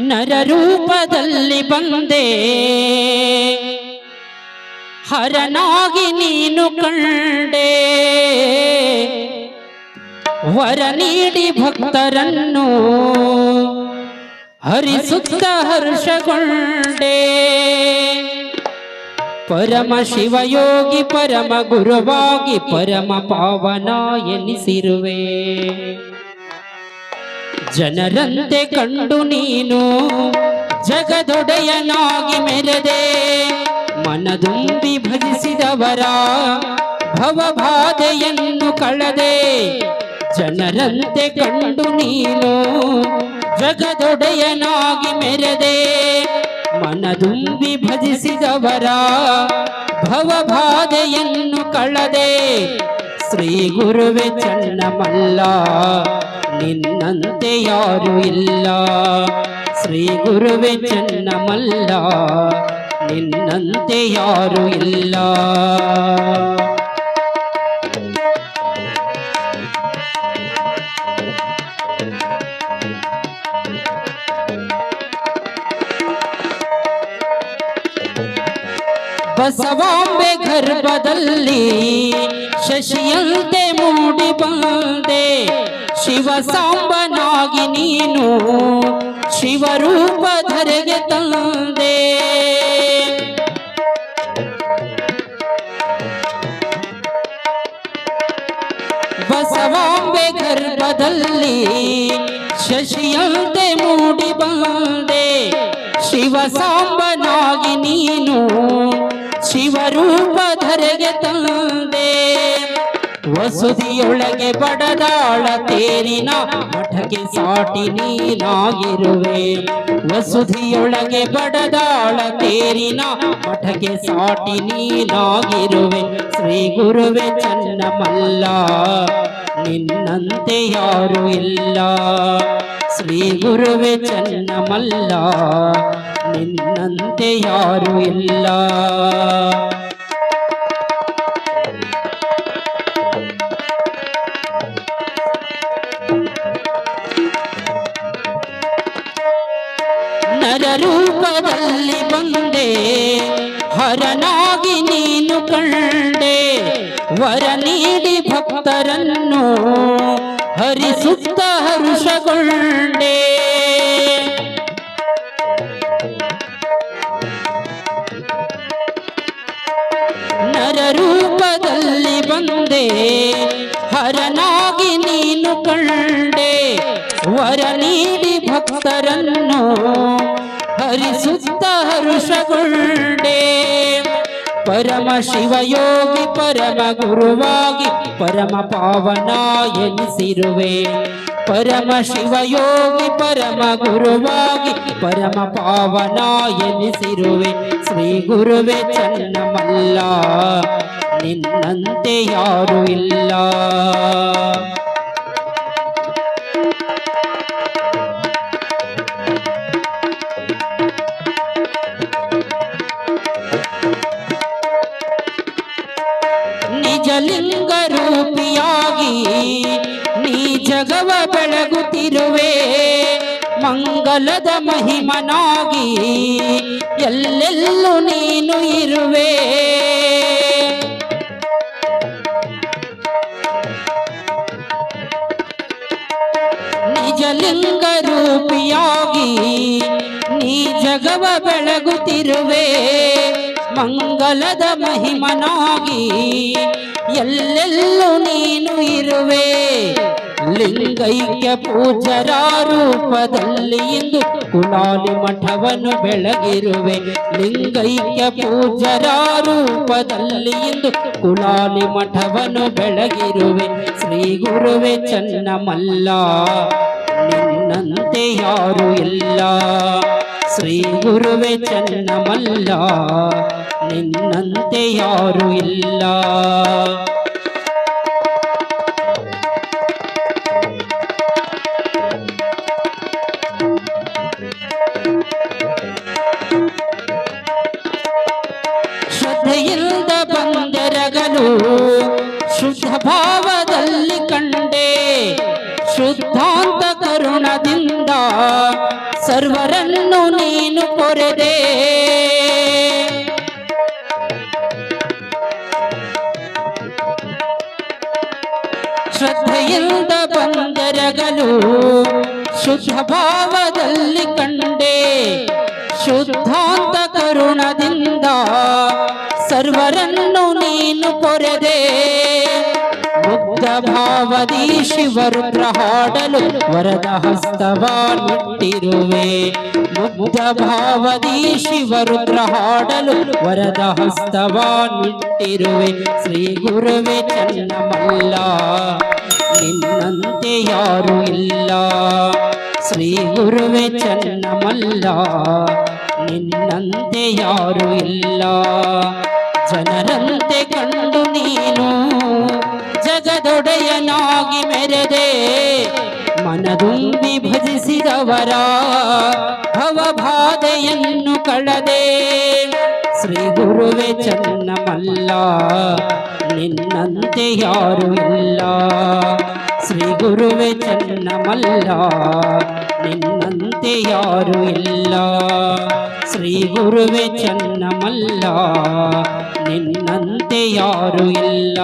ನರ ರೂಪದಲ್ಲಿ ಬಂದೆ. ಹರನಾಗಿ ನೀನು ಕಂಡೆ. ವರ ನೀಡಿ ಭಕ್ತರನ್ನು ಹರಿಸುತ್ತ ಹರ್ಷಗೊಂಡೆ. ಪರಮ ಶಿವಯೋಗಿ, ಪರಮ ಗುರುವಾಗಿ, ಪರಮ ಪಾವನ ಎನಿಸಿರುವೆ. ಜನರಂತೆ ಕಂಡು ನೀನು, ಜಗದೊಡೆಯನಾಗಿ ಮೆರೆದೆ. ಮನದುಂಬಿ ಭಜಿಸಿದವರ ಭವಬಾಧೆಯನ್ನು ಕಳೆದೆ. ಜನರಂತೆ ಕಂಡು ನೀನು, ಜಗದೊಡೆಯನಾಗಿ ಮೆರೆದೆ. ಮನದುಂಬಿ ಭಜಿಸಿದವರ ಭವಬಾಧೆಯನ್ನು ಕಳೆದೆ. ಶ್ರೀ ಗುರುವೆ ಚನ್ನಮಲ್ಲ ನಿನ್ನಂತೆ ಯಾರು ಇಲ್ಲ ಶ್ರೀ ಗುರುವೆ ಚನ್ನಮಲ್ಲ ನಿನ್ನಂತೆ ಯಾರು ಇಲ್ಲ ಬಸವಾಂಬೆ ಗರ್ಭದಲ್ಲಿ ಶಶಿಯಂತೆ ಮೂಡಿ ಬಂದೆ ಶಿವ ಸಾಂಬನಾಗಿ ನೀನು ಶಿವರೂಪ ಧರೆಗೆ ತಂದೆ. ಬಸವಾಂಬೆ ಗರ್ಭದಲ್ಲಿ ಶಶಿಯಂತೆ ಮೂಡಿ ಬಂದೆ. ಶಿವ ಸಾಂಬನಾಗಿ ನೀನು ಶಿವರೂಪ ಧರೆಗೆ ತಂದೆ. ವಸುದಿಯೊಳಗೆ ಬಡದಾಳ ತೇರಿನ ಮಠಕ್ಕೆ ಸಾಟಿ ನೀನಾಗಿರುವೆ. ವಸುಧಿಯೊಳಗೆ ಬಡದಾಳ ತೇರಿನ ಮಠಕ್ಕೆ ಸಾಟಿ ನೀನಾಗಿರುವೆ. ಶ್ರೀ ಗುರುವೆ ಚನ್ನಮಲ್ಲ, ನಿನ್ನಂತೆ ಯಾರು ಇಲ್ಲ. ಶ್ರೀ ಗುರುವೆ ಚನ್ನಮಲ್ಲ, ನಿನ್ನಂತೆ ಯಾರು ಇಲ್ಲ. ನರ ರೂಪದಲ್ಲಿ ಬಂದೆ. ಹರನಾಗಿ ನೀನು ಕಂಡೆ. ವರ ನೀಡಿ ಭಕ್ತರನ್ನು ಹರಿಸುತ್ತ ಹರುಷಗೊಂಡೆ. ನರ ರೂಪದಲ್ಲಿ ಬಂದೆ. ಹರನಾಗಿ ನೀನು ಕಂಡೆ. ವರ ನೀಡಿ ಭಕ್ತರನ್ನು ಹರಿಸುತ್ತ ಹರುಷಗೊಂಡೆ. ಪರಮ ಶಿವಯೋಗಿ, ಪರಮ ಗುರುವಾಗಿ, ಪರಮ ಪಾವನ ಎನಿಸಿರುವೆ. ಪರಮ ಶಿವಯೋಗಿ, ಪರಮ ಗುರುವಾಗಿ, ಪರಮ ಪಾವನ ಎನಿಸಿರುವೆ. ಶ್ರೀ ಗುರುವೆ ಚನ್ನಮಲ್ಲ, ನಿನ್ನಂತೆ ಯಾರು ಇಲ್ಲ. ನಿಜಲಿಂಗ ರೂಪಿಯಾಗಿ ನೀ ಜಗವ ಬೆಳಗುತ್ತಿರುವೆ. ಮಂಗಲದ ಮಹಿಮನಾಗಿ ಎಲ್ಲೆಲ್ಲೂ ನೀನು ಇರುವೆ. ನಿಜಲಿಂಗ ರೂಪಿಯಾಗಿ ನೀ ಜಗವ ಬೆಳಗುತ್ತಿರುವೆ. ಮಂಗಲದ ಮಹಿಮನಾಗಿ ಎಲ್ಲೆಲ್ಲೂ ನೀನು ಇರುವೆ. ಲಿಂಗೈಕ್ಯ ಪೂಜರ ರೂಪದಲ್ಲಿ ಇಂದು ಕುಲಾಲಿ ಮಠವನ್ನು ಬೆಳಗಿರುವೆ. ಲಿಂಗೈಕ್ಯ ಪೂಜರ ರೂಪದಲ್ಲಿ ಇಂದು ಕುಲಾಲಿ ಮಠವನ್ನು ಬೆಳಗಿರುವೆ. ಶ್ರೀ ಗುರುವೆ ಚನ್ನಮಲ್ಲ, ನಿನ್ನಂತೆ ಯಾರು ಇಲ್ಲ. ಶ್ರೀ ಗುರುವೆ ಚನ್ನಮಲ್ಲ ನಿನ್ನಂತೆ ಯಾರು ಇಲ್ಲ. ಶ್ರದ್ಧೆಯಿಂದ ಬಂದರಗಲು ಶುದ್ಧ ಭಾವದಲ್ಲಿ ಕಂಡೆ. ಶುದ್ಧಾಂತ ಕರುಣದಿಂದ ಸರ್ವರನ್ನು ನೀನು ಕೊರೆದೆ. ಮುಗ್ಧ ಭಾವದಿ ಶಿವರು ಪ್ರಹಾಡಲು ವರದ ಹಸ್ತವಾನಿಟ್ಟಿರುವೆ ಮುಗ್ಧ ಭಾವದಿ ಶಿವರು ಪ್ರಹಾಡಲು ವರದ ಹಸ್ತವಾನಿಟ್ಟಿರುವೆ ಶ್ರೀ ಗುರುವೆ ಚನ್ನಮಲ್ಲ. ಯಾರು ಇಲ್ಲ. ಶ್ರೀ ಗುರುವೆ ಚನ್ನಮಲ್ಲ, ನಿನ್ನಂತೆ ಯಾರು ಇಲ್ಲ. ಜನರಂತೆ ಕಂಡು ನೀನು, ಜಗದೊಡೆಯನಾಗಿ ಮೆರೆದೆ, ಮನದುಂಬಿ ಭಜಿಸಿದವರ ಭವಬಾಧೆಯನ್ನು ಕಳದೆ. ಶ್ರೀ ಗುರುವೆ ಚನ್ನಮಲ್ಲ ನಿನ್ನಂತೆ ಯಾರು ಇಲ್ಲ ಶ್ರೀ ಗುರುವೆ ಚನ್ನಮಲ್ಲ ನಿನ್ನಂತೆ ಯಾರು ಇಲ್ಲ ಶ್ರೀ ಗುರುವೆ ಚನ್ನಮಲ್ಲ ನಿನ್ನಂತೆ ಯಾರು ಇಲ್ಲ